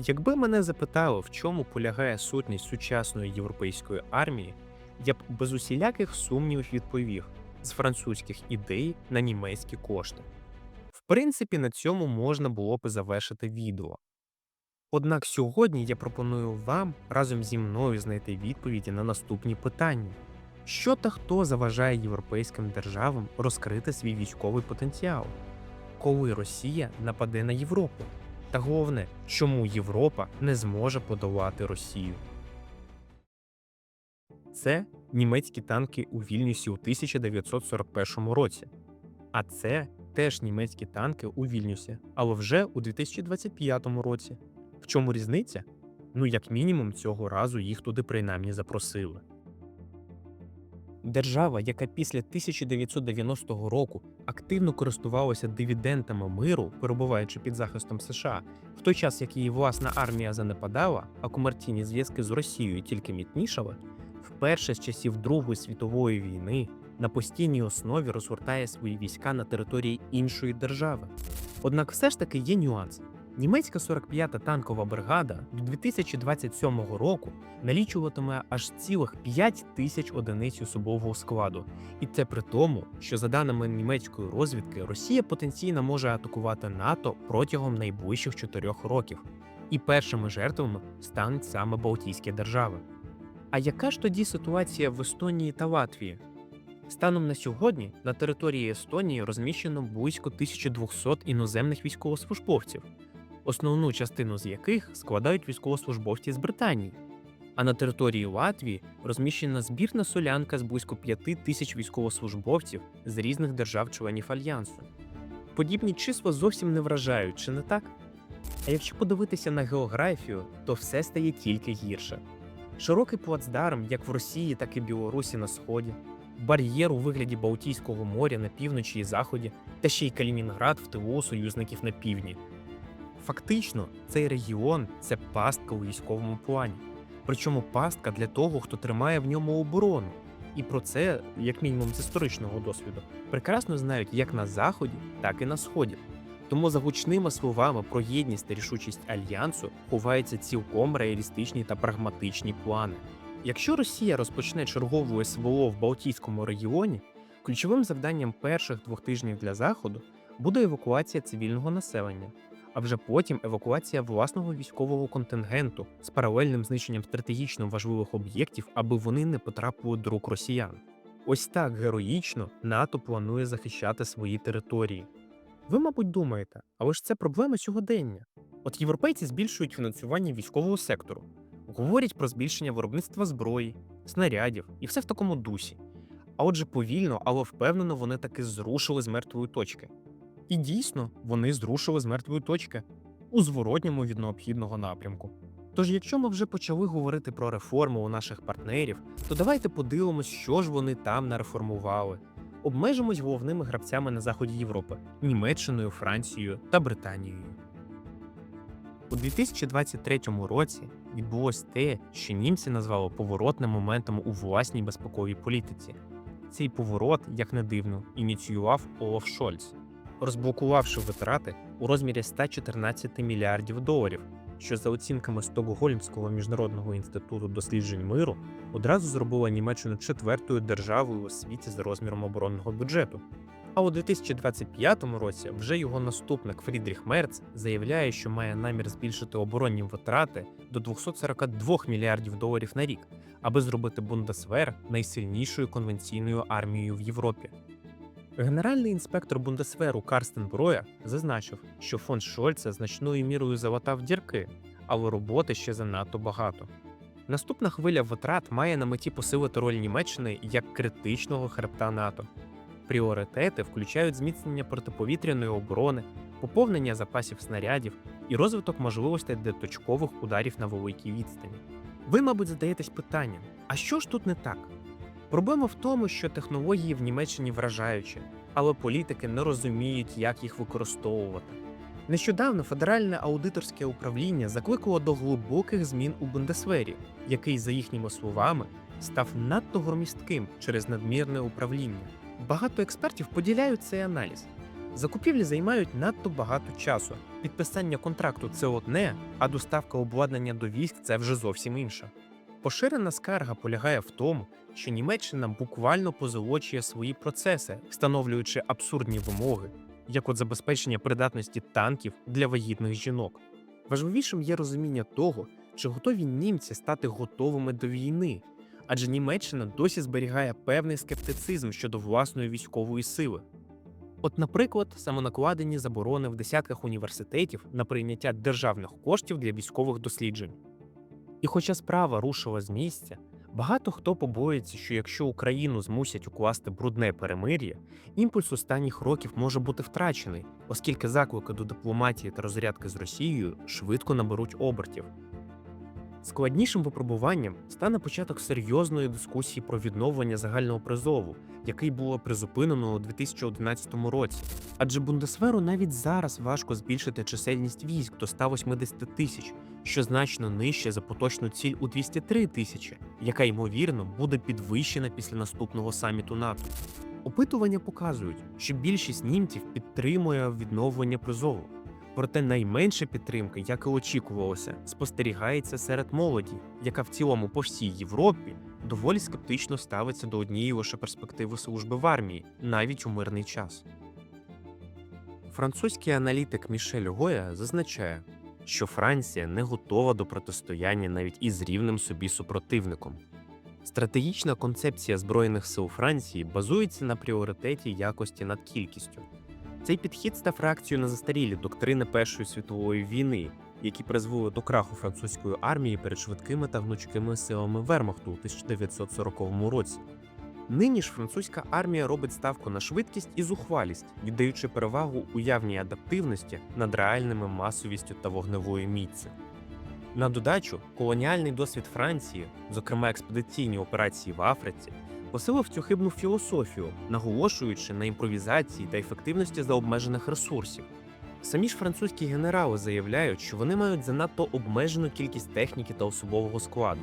Якби мене запитали, в чому полягає сутність сучасної європейської армії, я б без усіляких сумнівів відповів з французьких ідей на німецькі кошти. В принципі, на цьому можна було б завершити відео. Однак сьогодні я пропоную вам разом зі мною знайти відповіді на наступні питання: що та хто заважає європейським державам розкрити свій військовий потенціал? Коли Росія нападе на Європу? Та головне, чому Європа не зможе подолати Росію? Це німецькі танки у Вільнюсі у 1941 році. А це теж німецькі танки у Вільнюсі, але вже у 2025 році. В чому різниця? Ну, як мінімум, цього разу їх туди принаймні запросили. Держава, яка після 1990 року активно користувалася дивідендами миру, перебуваючи під захистом США, в той час як її власна армія занепадала, а комерційні зв'язки з Росією тільки мітнішали, вперше з часів Другої світової війни на постійній основі розгортає свої війська на території іншої держави. Однак все ж таки є нюанс. Німецька 45-та танкова бригада до 2027 року налічуватиме аж цілих 5 тисяч одиниць особового складу, і це при тому, що за даними німецької розвідки, Росія потенційно може атакувати НАТО протягом найближчих 4 років, і першими жертвами стануть саме Балтійські держави. А яка ж тоді ситуація в Естонії та Латвії? Станом на сьогодні на території Естонії розміщено близько 1200 іноземних військовослужбовців, основну частину з яких складають військовослужбовці з Британії. А на території Латвії розміщена збірна солянка з близько 5 тисяч військовослужбовців з різних держав-членів альянсу. Подібні числа зовсім не вражають, чи не так? А якщо подивитися на географію, то все стає тільки гірше. Широкий плацдарм як в Росії, так і Білорусі на сході, бар'єр у вигляді Балтійського моря на півночі і заході, та ще й Калінінград в тилу союзників на півдні. Фактично, цей регіон це пастка у військовому плані. Причому пастка для того, хто тримає в ньому оборону. І про це, як мінімум з історичного досвіду, прекрасно знають як на заході, так і на сході. Тому за гучними словами про єдність та рішучість альянсу ховаються цілком реалістичні та прагматичні плани. Якщо Росія розпочне чергову СВО в Балтійському регіоні, ключовим завданням перших двох тижнів для заходу буде евакуація цивільного населення, а вже потім евакуація власного військового контингенту з паралельним знищенням стратегічно важливих об'єктів, аби вони не потрапили до рук росіян. Ось так героїчно НАТО планує захищати свої території. Ви, мабуть, думаєте, але ж це проблема сьогодення. От європейці збільшують фінансування військового сектору, говорять про збільшення виробництва зброї, снарядів і все в такому дусі. А отже, повільно, але впевнено, вони таки зрушили з мертвої точки. І дійсно, вони зрушили з мертвої точки у зворотньому від необхідного напрямку. Тож, якщо ми вже почали говорити про реформи у наших партнерів, то давайте подивимось, що ж вони там нареформували. Обмежимось головними гравцями на заході Європи Німеччиною, Францією та Британією. У 2023 році відбулось те, що німці назвали поворотним моментом у власній безпековій політиці. Цей поворот, як не дивно, ініціював Олаф Шольц, розблокувавши витрати у розмірі 114 мільярдів доларів, що за оцінками Стокгольмського міжнародного інституту досліджень миру одразу зробила Німеччину четвертою державою у світі за розміром оборонного бюджету. А у 2025 році вже його наступник Фрідріх Мерц заявляє, що має намір збільшити оборонні витрати до 242 мільярдів доларів на рік, аби зробити Бундесвер найсильнішою конвенційною армією в Європі. Генеральний інспектор Бундесверу Карстен Броя зазначив, що фонд Шольца значною мірою залатав дірки, але роботи ще занадто багато. Наступна хвиля витрат має на меті посилити роль Німеччини як критичного хребта НАТО. Пріоритети включають зміцнення протиповітряної оборони, поповнення запасів снарядів і розвиток можливостей для точкових ударів на великій відстані. Ви, мабуть, задаєтесь питанням: а що ж тут не так? Проблема в тому, що технології в Німеччині вражаючі, але політики не розуміють, як їх використовувати. Нещодавно Федеральне аудиторське управління закликало до глибоких змін у Бундесвері, який, за їхніми словами, став надто громістким через надмірне управління. Багато експертів поділяють цей аналіз. Закупівлі займають надто багато часу. Підписання контракту це одне, а доставка обладнання до військ це вже зовсім інше. Поширена скарга полягає в тому, що Німеччина буквально позолочує свої процеси, встановлюючи абсурдні вимоги, як от забезпечення придатності танків для вагітних жінок. Важливішим є розуміння того, чи готові німці стати готовими до війни, адже Німеччина досі зберігає певний скептицизм щодо власної військової сили. От, наприклад, самонакладені заборони в десятках університетів на прийняття державних коштів для військових досліджень. І хоча справа рушила з місця, багато хто побоїться, що якщо Україну змусять укласти брудне перемир'я, імпульс останніх років може бути втрачений, оскільки заклики до дипломатії та розрядки з Росією швидко наберуть обертів. Складнішим випробуванням стане початок серйозної дискусії про відновлення загального призову, який було призупинено у 2011 році. Адже Бундесверу навіть зараз важко збільшити чисельність військ до 180 тисяч, що значно нижче за поточну ціль у 203 тисячі, яка ймовірно буде підвищена після наступного саміту НАТО. Опитування показують, що більшість німців підтримує відновлення призову. Проте найменша підтримка, як і очікувалося, спостерігається серед молоді, яка в цілому по всій Європі доволі скептично ставиться до однієї лише перспективи служби в армії, навіть у мирний час. Французький аналітик Мішель Гоя зазначає, що Франція не готова до протистояння навіть із рівним собі супротивником. Стратегічна концепція Збройних сил Франції базується на пріоритеті якості над кількістю. Цей підхід став реакцією на застарілі доктрини Першої світової війни, які призвели до краху французької армії перед швидкими та гнучкими силами Вермахту у 1940 році. Нині ж французька армія робить ставку на швидкість і зухвалість, віддаючи перевагу уявній адаптивності над реальними масовістю та вогневою міцю. На додачу, колоніальний досвід Франції, зокрема експедиційні операції в Африці, посилив цю хибну філософію, наголошуючи на імпровізації та ефективності за обмежених ресурсів. Самі ж французькі генерали заявляють, що вони мають занадто обмежену кількість техніки та особового складу.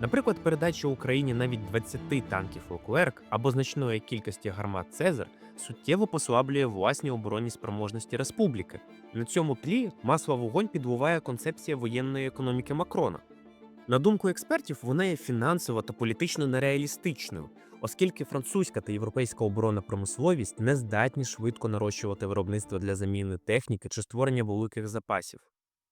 Наприклад, передача Україні навіть 20 танків Леклерк або значної кількості гармат Цезар суттєво послаблює власні оборонні спроможності республіки. На цьому тлі масло вогонь підливає концепція воєнної економіки Макрона. На думку експертів, вона є фінансово та політично нереалістичною, оскільки французька та європейська оборонна промисловість не здатні швидко нарощувати виробництво для заміни техніки чи створення великих запасів.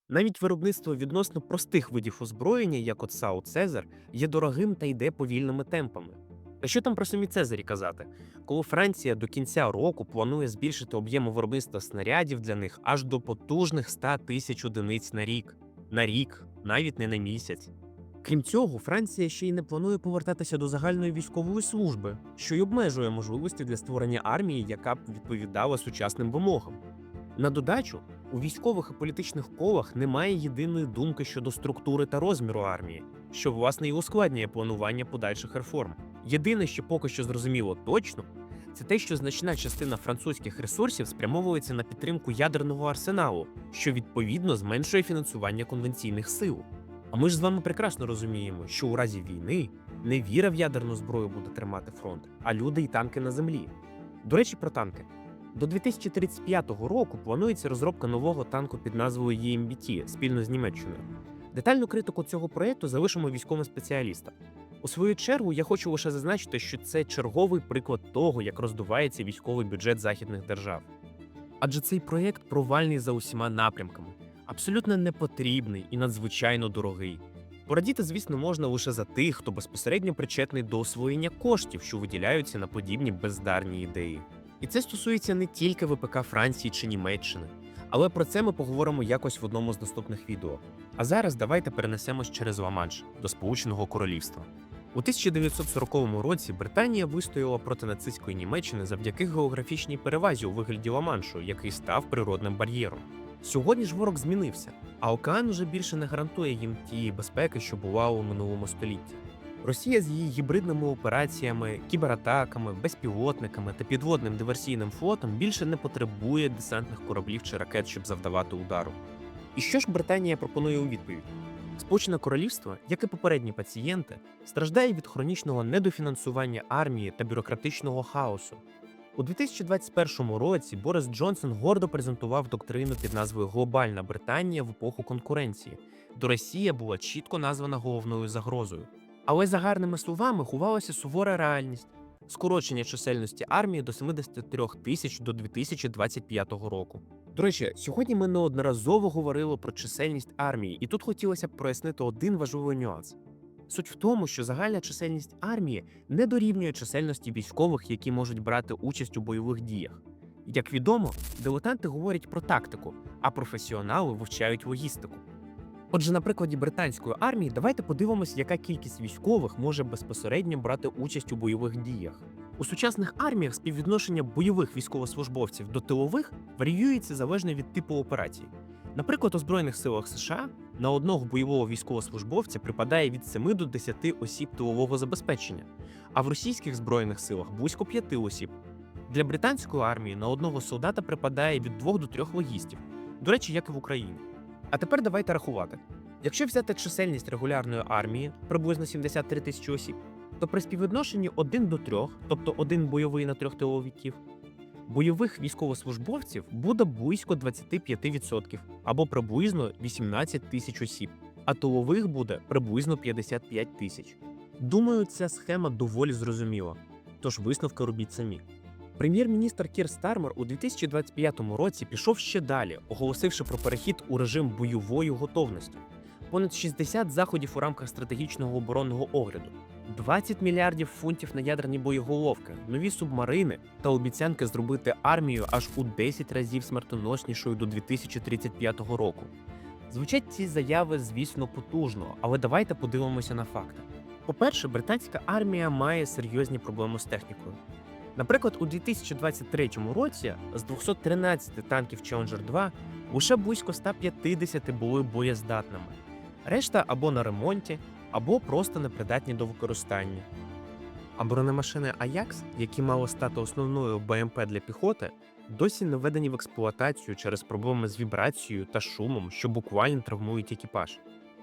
Навіть виробництво відносно простих видів озброєння, як от САУ Цезар, є дорогим та йде повільними темпами. Та що там про самі Цезарі казати? Коли Франція до кінця року планує збільшити об'єми виробництва снарядів для них аж до потужних 100 тисяч одиниць на рік. На рік, навіть не на місяць. Крім цього, Франція ще й не планує повертатися до загальної військової служби, що й обмежує можливості для створення армії, яка б відповідала сучасним вимогам. На додачу, у військових і політичних колах немає єдиної думки щодо структури та розміру армії, що власне і ускладнює планування подальших реформ. Єдине, що поки що зрозуміло точно, це те, що значна частина французьких ресурсів спрямовується на підтримку ядерного арсеналу, що відповідно зменшує фінансування конвенційних сил. Ми ж з вами прекрасно розуміємо, що у разі війни не віра в ядерну зброю буде тримати фронт, а люди й танки на землі. До речі, про танки. До 2035 року планується розробка нового танку під назвою EMBT спільно з Німеччиною. Детальну критику цього проєкту залишимо військовим спеціалістам. У свою чергу я хочу лише зазначити, що це черговий приклад того, як роздувається військовий бюджет західних держав. Адже цей проєкт провальний за усіма напрямками, абсолютно непотрібний і надзвичайно дорогий. Порадіти, звісно, можна лише за тих, хто безпосередньо причетний до освоєння коштів, що виділяються на подібні бездарні ідеї. І це стосується не тільки ВПК Франції чи Німеччини, але про це ми поговоримо якось в одному з наступних відео. А зараз давайте перенесемось через Ла-Манш до Сполученого Королівства. У 1940 році Британія вистояла проти нацистської Німеччини завдяки географічній перевазі у вигляді Ла-Маншу, який став природним бар'єром. Сьогодні ж ворог змінився, а океан уже більше не гарантує їм тієї безпеки, що була у минулому столітті. Росія з її гібридними операціями, кібератаками, безпілотниками та підводним диверсійним флотом більше не потребує десантних кораблів чи ракет, щоб завдавати удару. І що ж Британія пропонує у відповідь? Сполучене Королівство, як і попередні пацієнти, страждає від хронічного недофінансування армії та бюрократичного хаосу. У 2021 році Борис Джонсон гордо презентував доктрину під назвою Глобальна Британія в епоху конкуренції, де Росія була чітко названа головною загрозою. Але за гарними словами ховалася сувора реальність скорочення чисельності армії до 73 тисяч до 2025 року. До речі, сьогодні ми неодноразово говорили про чисельність армії, і тут хотілося б прояснити один важливий нюанс. Суть в тому, що загальна чисельність армії не дорівнює чисельності військових, які можуть брати участь у бойових діях. Як відомо, дилетанти говорять про тактику, а професіонали вивчають логістику. Отже, на прикладі британської армії, давайте подивимося, яка кількість військових може безпосередньо брати участь у бойових діях. У сучасних арміях співвідношення бойових військовослужбовців до тилових варіюється залежно від типу операції. Наприклад, у Збройних силах США на одного бойового військовослужбовця припадає від 7 до 10 осіб тилового забезпечення, а в російських збройних силах близько 5 осіб. Для британської армії на одного солдата припадає від 2 до 3 логістів. До речі, як і в Україні. А тепер давайте рахувати. Якщо взяти чисельність регулярної армії приблизно 73 тисячі осіб, то при співвідношенні 1 до 3, тобто один бойовий на трьох тиловиків, бойових військовослужбовців буде близько 25% або приблизно 18 тисяч осіб, а тилових буде приблизно 55 тисяч. Думаю, ця схема доволі зрозуміла, тож висновки робіть самі. Прем'єр-міністр Кір Стармер у 2025 році пішов ще далі, оголосивши про перехід у режим бойової готовності. Понад 60 заходів у рамках стратегічного оборонного огляду, 20 мільярдів фунтів на ядерні боєголовки, нові субмарини та обіцянки зробити армію аж у 10 разів смертоноснішою до 2035 року. Звучать ці заяви, звісно, потужно, але давайте подивимося на факти. По-перше, британська армія має серйозні проблеми з технікою. Наприклад, у 2023 році з 213 танків Challenger 2 лише близько 150 були боєздатними. Решта або на ремонті, або просто непридатні до використання. А бронемашини Ajax, які мали стати основною БМП для піхоти, досі не введені в експлуатацію через проблеми з вібрацією та шумом, що буквально травмують екіпаж.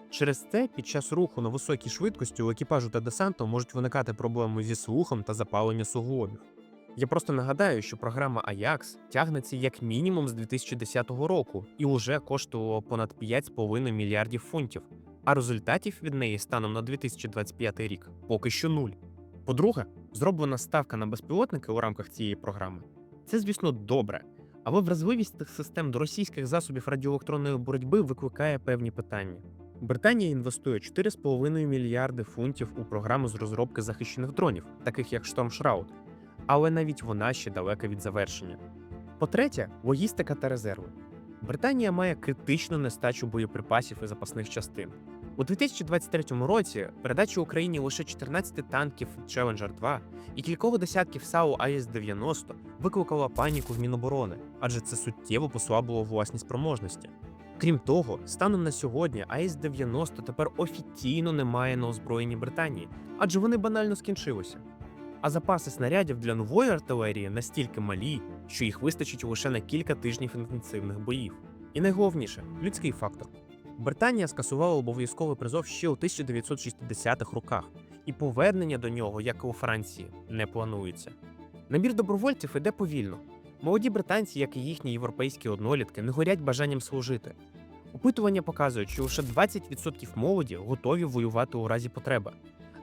Через це під час руху на високій швидкості у екіпажу та десанту можуть виникати проблеми зі слухом та запалення суглобів. Я просто нагадаю, що програма Ajax тягнеться як мінімум з 2010 року і уже коштувала понад 5,5 мільярдів фунтів, а результатів від неї станом на 2025 рік поки що нуль. По-друге, зроблена ставка на безпілотники у рамках цієї програми. Це, звісно, добре, але вразливість тих систем до російських засобів радіоелектронної боротьби викликає певні питання. Британія інвестує 4,5 мільярди фунтів у програму з розробки захищених дронів, таких як Shroud, але навіть вона ще далека від завершення. По-третє, логістика та резерви. Британія має критичну нестачу боєприпасів і запасних частин. У 2023 році передача Україні лише 14 танків Challenger 2 і кількох десятків САУ АЕС-90 викликала паніку в Міноборони, адже це суттєво послабило власні спроможності. Крім того, станом на сьогодні АЕС-90 тепер офіційно немає на озброєнні Британії, адже вони банально скінчилися. А запаси снарядів для нової артилерії настільки малі, що їх вистачить лише на кілька тижнів інтенсивних боїв. І найголовніше людський фактор. Британія скасувала обов'язковий призов ще у 1960-х роках, і повернення до нього, як і у Франції, не планується. Набір добровольців іде повільно. Молоді британці, як і їхні європейські однолітки, не горять бажанням служити. Опитування показують, що лише 20% молоді готові воювати у разі потреби.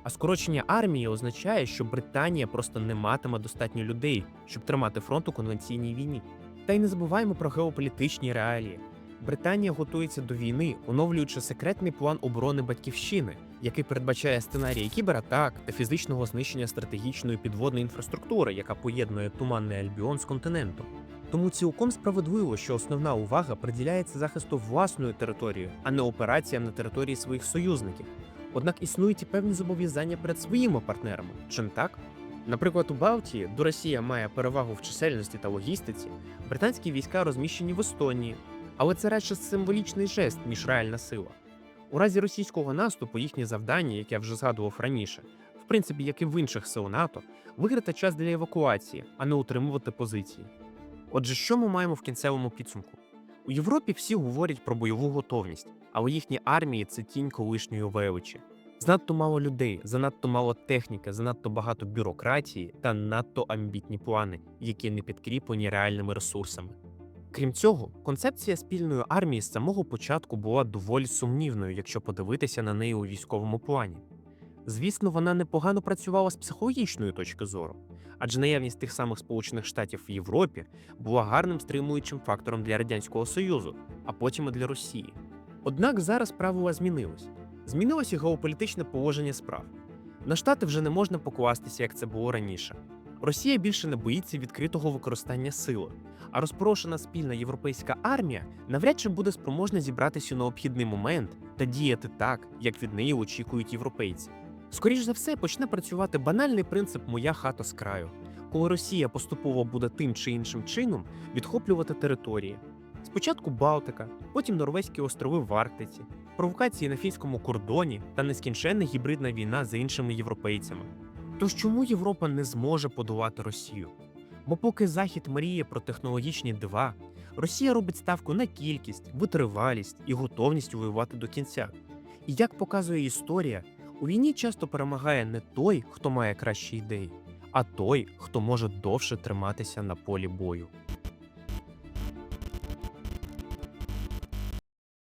А скорочення армії означає, що Британія просто не матиме достатньо людей, щоб тримати фронт у конвенційній війні. Та й не забуваємо про геополітичні реалії. Британія готується до війни, оновлюючи секретний план оборони батьківщини, який передбачає сценарії кібератак та фізичного знищення стратегічної підводної інфраструктури, яка поєднує туманний Альбіон з континентом. Тому цілком справедливо, що основна увага приділяється захисту власної території, а не операціям на території своїх союзників. Однак існують і певні зобов'язання перед своїми партнерами. Чи не так? Наприклад, у Балтії, де Росія має перевагу в чисельності та логістиці, британські війська розміщені в Естонії, але це радше символічний жест, ніж реальна сила. У разі російського наступу їхнє завдання, яке я вже згадував раніше, в принципі, як і в інших сил НАТО, виграти час для евакуації, а не утримувати позиції. Отже, що ми маємо в кінцевому підсумку? У Європі всі говорять про бойову готовність, але їхні армії це тінь колишньої величі. Занадто мало людей, занадто мало техніки, занадто багато бюрократії та надто амбітні плани, які не підкріплені реальними ресурсами. Крім цього, концепція спільної армії з самого початку була доволі сумнівною, якщо подивитися на неї у військовому плані. Звісно, вона непогано працювала з психологічної точки зору, адже наявність тих самих Сполучених Штатів в Європі була гарним стримуючим фактором для Радянського Союзу, а потім і для Росії. Однак зараз правила змінились. Змінилося і геополітичне положення справ. На штати вже не можна покластися, як це було раніше. Росія більше не боїться відкритого використання сили, а розпорошена спільна європейська армія навряд чи буде спроможна зібратися у необхідний момент та діяти так, як від неї очікують європейці. Скоріш за все, почне працювати банальний принцип Моя хата з краю, коли Росія поступово буде тим чи іншим чином відхоплювати території. Спочатку Балтика, потім Норвезькі острови в Арктиці, провокації на фінському кордоні та нескінченна гібридна війна з іншими європейцями. Тож чому Європа не зможе подолати Росію? Бо поки Захід мріє про технологічні дива, Росія робить ставку на кількість, витривалість і готовність воювати до кінця. І як показує історія, у війні часто перемагає не той, хто має кращі ідеї, а той, хто може довше триматися на полі бою.